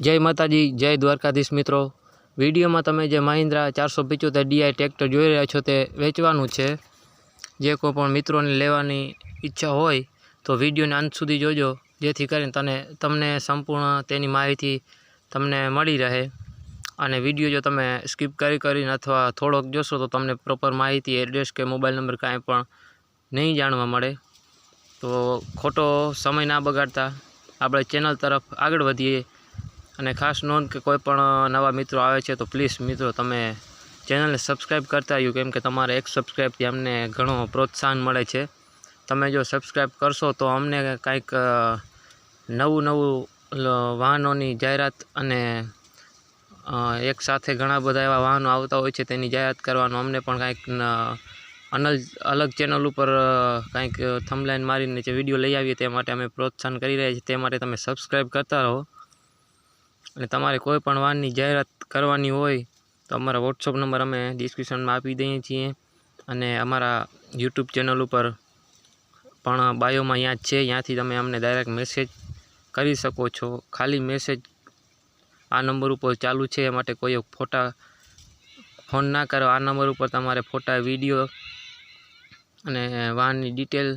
જય માતાજી, જય દ્વારકાધીશ મિત્રો. વિડીયોમાં તમે જે મહિન્દ્રા ચારસો પિચોતેર ડીઆઈ ટ્રેક્ટર જોઈ રહ્યા છો તે વેચવાનું છે. જે કોઈ પણ મિત્રોને લેવાની ઈચ્છા હોય તો વિડીયોને અંત સુધી જોજો, જેથી કરીને તને, તમને સંપૂર્ણ તેની માહિતી તમને મળી રહે. અને વીડિયો જો તમે સ્કીપ કરી કરીને અથવા થોડોક જોશો તો તમને પ્રોપર માહિતી એડ્રેસ કે મોબાઈલ નંબર કાંઈ પણ નહીં જાણવા મળે. તો ખોટો સમય ના બગાડતા આપણે ચેનલ તરફ આગળ વધીએ. અને ખાસ નોંધ કે કોઈ પણ નવા મિત્રો આવે છે, તો પ્લીઝ મિત્રો તમે ચેનલને સબસ્ક્રાઈબ કરતા રહ્યું, કેમ કે તમારે એક સબસ્ક્રાઈબથી અમને ઘણો પ્રોત્સાહન મળે છે. તમે જો સબસ્ક્રાઈબ કરશો, તો અમને કાંઈક નવું નવું વાહનોની જાહેરાત અને એક સાથે ઘણા બધા એવા વાહનો આવતા હોય છે, તેની જાહેરાત કરવાનું અમને પણ કાંઈક અનલ, અલગ ચેનલ ઉપર કાંઈક થમલાઈન મારીને જે વીડિયો લઈ આવીએ, તે માટે અમે પ્રોત્સાહન કરી રહ્યા છીએ, તે માટે તમે સબસ્ક્રાઈબ કરતા રહો. અને તમારે કોઈ પણ વાહનની જાહેરાત કરવાની હોય, તો અમારા વોટ્સઅપ નંબર અમે ડિસ્ક્રિપ્શનમાં આપી દઈએ છીએ. અને અમારા યુટ્યુબ ચેનલ ઉપર પણ બાયોમાં ત્યાં છે, ત્યાંથી તમે અમને ડાયરેક્ટ મેસેજ કરી શકો છો. ખાલી મેસેજ આ નંબર ઉપર ચાલુ છે, એ માટે કોઈ ફોટા ફોન ના કરો. આ નંબર ઉપર તમારે ફોટા વીડિયો અને વાહનની ડિટેલ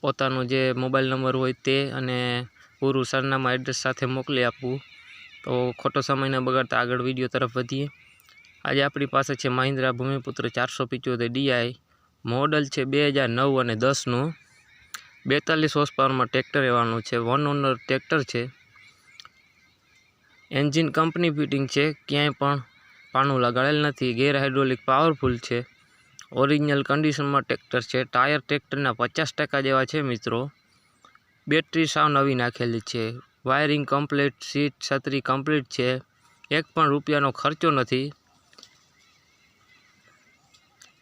પોતાનો જે મોબાઈલ નંબર હોય તે અને પૂરું સરનામા એડ્રેસ સાથે મોકલી આપવું. તો ખોટો સમય ન બગાડતા આગળ વીડિયો તરફ વધીએ. આજે આપણી પાસે છે મહિન્દ્રા ભૂમિપુત્ર ચારસો પિચોતેર ડીઆઈ મોડલ છે બે હજાર નવ અને દસનું બેતાલીસ હોર્સ પાવરમાં ટ્રેક્ટર એવાનું છે. વન ઓનર ટ્રેક્ટર છે. એન્જિન કંપની ફિટિંગ છે. ક્યાંય પણ પાણું લગાડેલ નથી. ગેર હાઇડ્રોલિક પાવરફુલ છે. ઓરિજિનલ કન્ડિશનમાં ટ્રેક્ટર છે. ટાયર ટ્રેક્ટરના પચાસ ટકા જેવા છે મિત્રો. બેટરી સાવ નવી નાખેલી છે. વાયરિંગ કમ્પ્લીટ, સીટ છત્રી કમ્પ્લીટ છે. એક પણ રૂપિયાનો ખર્ચો નથી.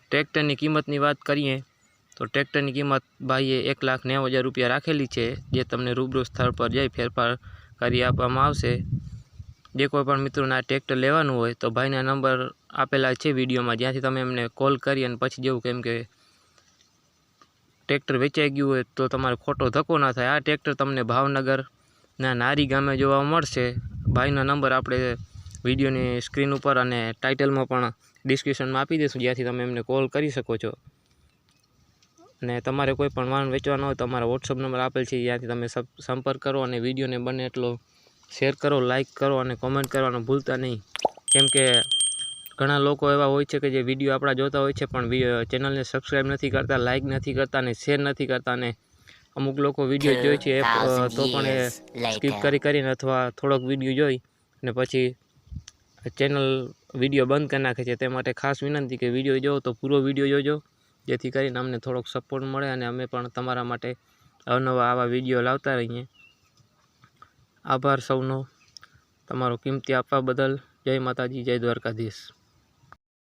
ટ્રેક્ટરની કિંમતની વાત કરીએ, તો ટ્રેક્ટરની કિંમત ભાઈએ એક લાખ નેવું હજાર રૂપિયા રાખેલી છે, જે તમને રૂબરૂ સ્થળ પર જઈ ફેરફાર કરી આપવામાં આવશે. જે કોઈ પણ મિત્રોને આ ટ્રેક્ટર લેવાનું હોય, તો ભાઈના નંબર આપેલા છે વિડીયોમાં. જ્યાંથી તમે એમને કોલ કરી અને પછી જેવું કેમ કે ટ્રેક્ટર વેચાઈ ગયું હોય, તો તમારે ખોટો ધક્કો ના થાય. આ ટ્રેક્ટર તમને ભાવનગરના નારી ગામે જોવા મળશે. ભાઈનો નંબર આપણે વિડીયોની સ્ક્રીન ઉપર અને ટાઇટલમાં પણ ડિસ્ક્રિપ્શનમાં આપી દઈશું, જ્યાંથી તમે એમને કોલ કરી શકો છો. અને તમારે કોઈ પણ વાહન વેચવાનો હોય તો અમારા વોટ્સઅપ નંબર આપેલ છે ત્યાંથી તમે સપ- સંપર્ક કરો અને વિડીયોને બને એટલો શેર કરો, લાઇક કરો અને કોમેન્ટ કરવાનું ભૂલતા નહીં. કેમ કે ઘણા લોકો એવા હોય છે કે જે વીડિયો આપણા જોતા હોય છે, પણ ચેનલને સબસ્ક્રાઈબ નથી કરતા, લાઇક નથી કરતા ને શેર નથી કરતા ને અમુક લોકો વીડિયો જોઈ છે તો પણ એ સ્કીપ કરી કરીને અથવા થોડોક વીડિયો જોઈ અને પછી ચેનલ વીડિયો બંધ કરી નાખે છે. તે માટે ખાસ વિનંતી કે વીડિયો જોવો તો પૂરો વીડિયો જોજો જેથી કરીને અમને થોડોક સપોર્ટ મળે અને અમે પણ તમારા માટે અવનવા આવા વીડિયો લાવતા રહીએ. આભાર સૌનો. તમારો કિંમતી આપવા બદલ જય માતાજી જય દ્વારકાધીશ.